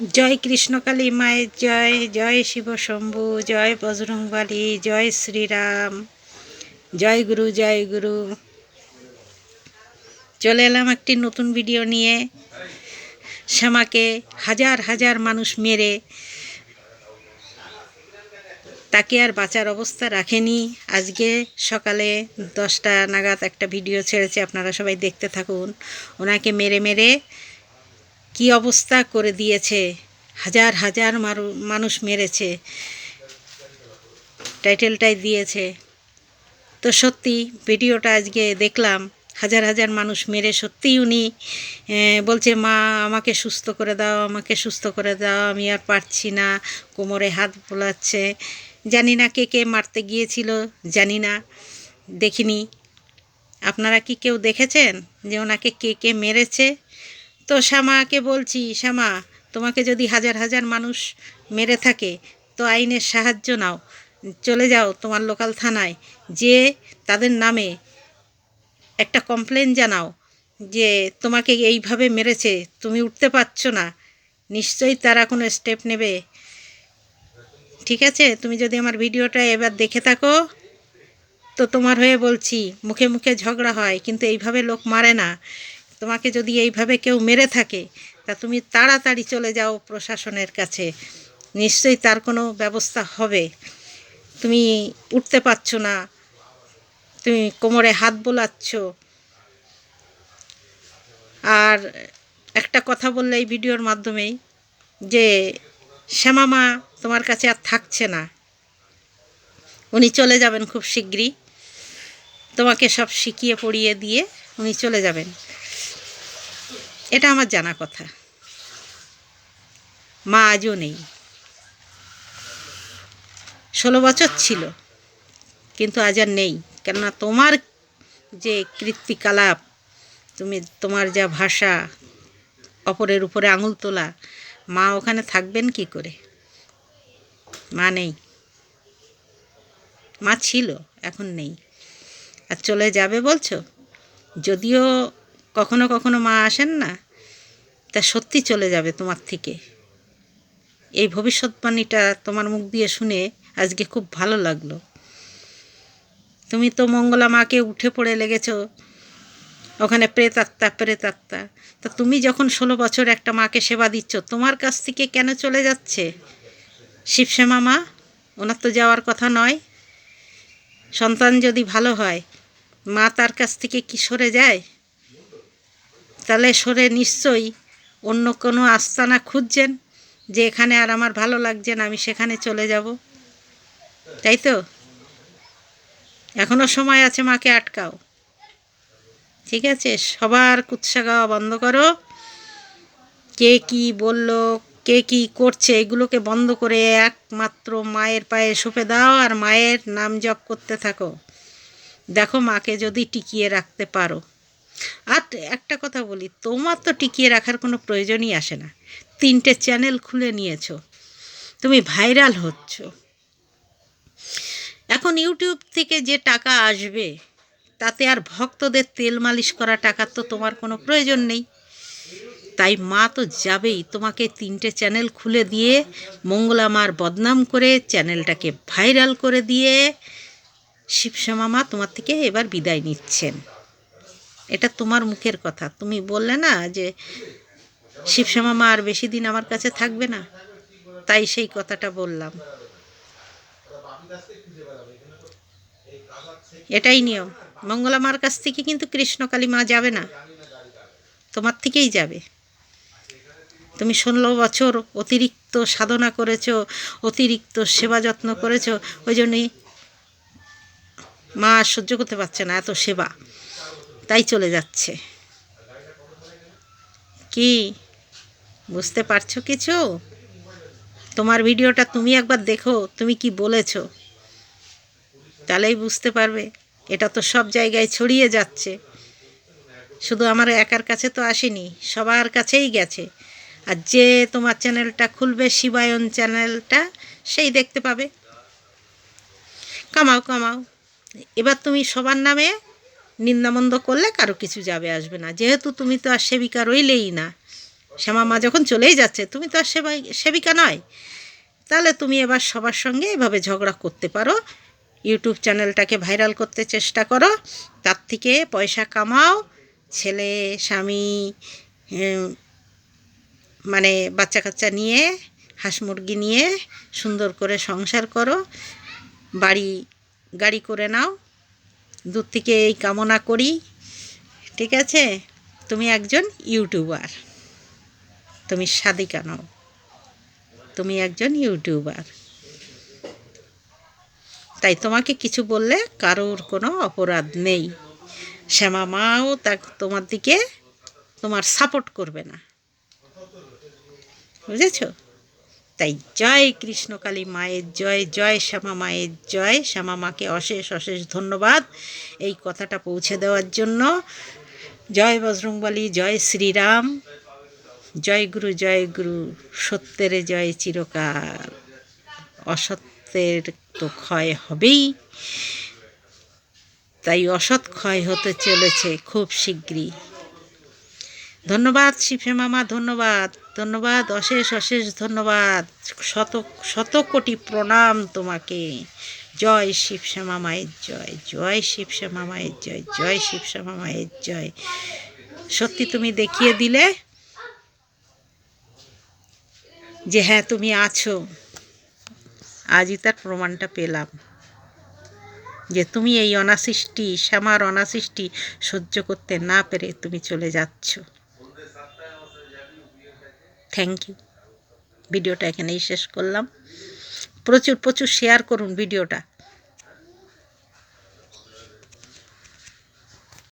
জয় কৃষ্ণকালী মায়ের জয় জয় শিব শম্ভু, জয় বজরংবালী, জয় শ্রীরাম, জয় গুরু জয় গুরু। চলে এলাম একটি নতুন ভিডিও নিয়ে। শ্যামাকে হাজার হাজার মানুষ মেরে তাকে আর বাঁচার অবস্থা রাখেনি। আজকে সকালে দশটা নাগাদ একটা ভিডিও ছেড়েছে, আপনারা সবাই দেখতে থাকুন। ওনাকে মেরে মেরে কি অবস্থা করে দিয়েছে? হাজার হাজার মানুষ মেরেছে। টাইটেলটাই দিয়েছে। তো সত্যি, ভিডিওটা আজকে দেখলাম, হাজার হাজার মানুষ মেরে সত্যিই উনি বলছে, মা, আমাকে সুস্থ করে দাও, আমাকে সুস্থ করে দাও, আমি আর পারছি না, কোমরে হাত বোলাচ্ছে। জানি না কে কে মারতে গিয়েছিল, জানি না, দেখিনি। আপনারা কি কেউ দেখেছেন যে ওনাকে কে কে মেরেছে? তো শ্যামাকে বলছি, শ্যামা, তোমাকে যদি হাজার হাজার মানুষ মেরে থাকে, তো আইনের সাহায্য নাও। চলে যাও তোমার লোকাল থানায়। যে তাদের নামে একটা কমপ্লেন জানাও যে, তোমাকে এইভাবে মেরেছে, তুমি উঠতে পারছ না। নিশ্চয়ই তারা কোনো স্টেপ নেবে। ঠিক আছে? তুমি যদি আমার ভিডিওটা এবার দেখে থাকো, তো তোমার হয়ে বলছি, মুখে মুখে ঝগড়া হয়, কিন্তু এইভাবে লোক মারে না। তোমাকে যদি এইভাবে কেউ মেরে থাকে, তা তুমি তাড়াতাড়ি চলে যাও প্রশাসনের কাছে। নিশ্চয়ই তার কোনো ব্যবস্থা হবে। তুমি উঠতে পারছ না। তুমি কোমরে হাত বোলাচ্ছ। আর একটা কথা বললে এই ভিডিওর মাধ্যমেই, যে শ্যামা মা তোমার কাছে আর থাকছে না। উনি চলে যাবেন খুব শীঘ্রই। তোমাকে সব শিখিয়ে পড়িয়ে দিয়ে উনি চলে যাবেন। এটা আমার জানা কথা। মা আজও নেই। ষোলো বছর ছিল, কিন্তু আজ আর নেই। কেননা তোমার যে কৃত্তিকালাপ, তুমি তোমার যা ভাষা, অপরের উপরে আঙুল তোলা, মা ওখানে থাকবেন কি করে? মা নেই। মা ছিল, এখন নেই। আর চলে যাবে বলছো? যদিও কখনো কখনো মা আসেন না তা সত্যি চলে যাবে তোমার থেকে। এই ভবিষ্যৎবাণীটা তোমার মুখ দিয়ে শুনে আজকে খুব ভালো লাগল। তুমি তো মঙ্গলা মাকে উঠে পড়ে লেগেছ, ওখানে প্রেতাত্মা প্রেতাত্মা। তা তুমি যখন ষোলো বছর একটা মাকে সেবা দিচ্ছ, তোমার কাছ থেকে কেন চলে যাচ্ছে? শিবশ্যামা মা, ওনার তো যাওয়ার কথা নয়। সন্তান যদি ভালো হয়, মা তার কাছ থেকে কি সরে যায়? তাহলে সরে নিশ্চয়ই অন্য কোনো আস্তানা খুঁজছেন যে এখানে আর আমার ভালো লাগছে না, আমি সেখানে চলে যাব। তাই তো? এখনও সময় আছে মাকে আটকাও। ঠিক আছে? সবার কুৎসা গাওয়া বন্ধ করো। কে কি বলল, কে কি করছে, এগুলোকে বন্ধ করে একমাত্র মায়ের পায়ে সঁপে দাও আর মায়ের নাম জপ করতে থাকো। দেখো মাকে যদি টিকিয়ে রাখতে পারো। আর একটা কথা বলি, তোমার তো টিকিয়ে রাখার কোনো প্রয়োজনই আসে না। তিনটে চ্যানেল খুলে নিয়েছো, তুমি ভাইরাল হচ্ছ। এখন ইউটিউব থেকে যে টাকা আসবে, তাতে আর ভক্তদের তেল মালিশ করা টাকার তো তোমার কোনো প্রয়োজন নেই। তাই মা তো যাবেই, তোমাকে তিনটে চ্যানেল খুলে দিয়ে মঙ্গলা মার বদনাম করে চ্যানেলটাকে ভাইরাল করে দিয়ে শিবশ্যামা মা তোমার থেকে এবার বিদায় নিচ্ছেন। এটা তোমার মুখের কথা। তুমি বললে না যে শিবশ্যামা মা আর বেশি দিন আমার কাছে থাকবে না, তাই সেই কথাটা বললাম। এটাই নিয়ম। মঙ্গলা মার কাছ থেকে কিন্তু কৃষ্ণকালী মা যাবে না, তোমার থেকেই যাবে। তুমি ষোলো বছর অতিরিক্ত সাধনা করেছ, অতিরিক্ত সেবা যত্ন করেছ, ওই জন্যই মা সহ্য করতে পারছে না এত সেবা। তাই চলে যাচ্ছে। কি? বুঝতে পারছ কিছু? তোমার ভিডিওটা তুমি একবার দেখো, তুমি কি বলেছ? তাহলেই বুঝতে পারবে। এটা তো সব জায়গায় ছড়িয়ে যাচ্ছে। শুধু আমার একার কাছে তো আসেনি, সবার কাছেই গেছে। আর যে তোমার চ্যানেলটা খুলবে, শিবায়ন চ্যানেলটা, সেই দেখতে পাবে। কামাও কামাও। এবার তুমি সবার নামে নিন্দামন্দ করলে কারও কিছু যাবে, আসবে না। যেহেতু তুমি তো আর সেবিকা রইলেই না। শ্যামা মা যখন চলেই যাচ্ছে, তুমি তো আর সেবাই, সেবিকা নয়। তাহলে তুমি এবার সবার সঙ্গে এভাবে ঝগড়া করতে পারো। ইউটিউব চ্যানেলটাকে ভাইরাল করতে চেষ্টা করো। তার থেকে পয়সা কামাও। ছেলে, স্বামী মানে বাচ্চা কাচ্চা নিয়ে, হাঁস মুরগি নিয়ে সুন্দর করে সংসার করো। বাড়ি, গাড়ি করে নাও। দূর থেকে এই কামনা করি, ঠিক আছে? তুমি একজন ইউটিউবার। তুমি সাদিকা নও। তুমি একজন ইউটিউবার। তাই তোমাকে কিছু বললে কারোর কোনো অপরাধ নেই। শ্যামা মাও তা তোমার দিকে তোমার সাপোর্ট করবে না। বুঝেছ? তাই জয় কৃষ্ণকালী মায়ের জয় জয় শ্যামা মায়ের জয়। শ্যামা মাকে অশেষ অশেষ ধন্যবাদ এই কথাটা পৌঁছে দেওয়ার জন্য। জয় বজরংবলী, জয় শ্রীরাম। জয় গুরু জয় গুরু সত্যের জয় চিরকাল। অসত্যের তো ক্ষয় হবেই। তাই অসৎ ক্ষয় হতে চলেছে খুব শীঘ্রই। ধন্যবাদ শিফে মামা, ধন্যবাদ। ধন্যবাদ, অশেষ অশেষ ধন্যবাদ। শত শত কোটি প্রণাম তোমাকে। জয় শিব শ্যামা মায়ের জয় জয় শিব শ্যামা মায়ের জয় জয় শিব শ্যামা মায়ের জয়। সত্যি তুমি দেখিয়ে দিলে যে হ্যাঁ তুমি আছো। আজই তার প্রমাণটা পেলাম। যে তুমি এই অনাসৃষ্টি, শ্যামার অনাসৃষ্টি সহ্য করতে না পেরে তুমি চলে যাচ্ছ। থ্যাংক ইউ ভিডিওটা এখানেই শেষ করলাম। প্রচুর প্রচুর শেয়ার করুন ভিডিওটা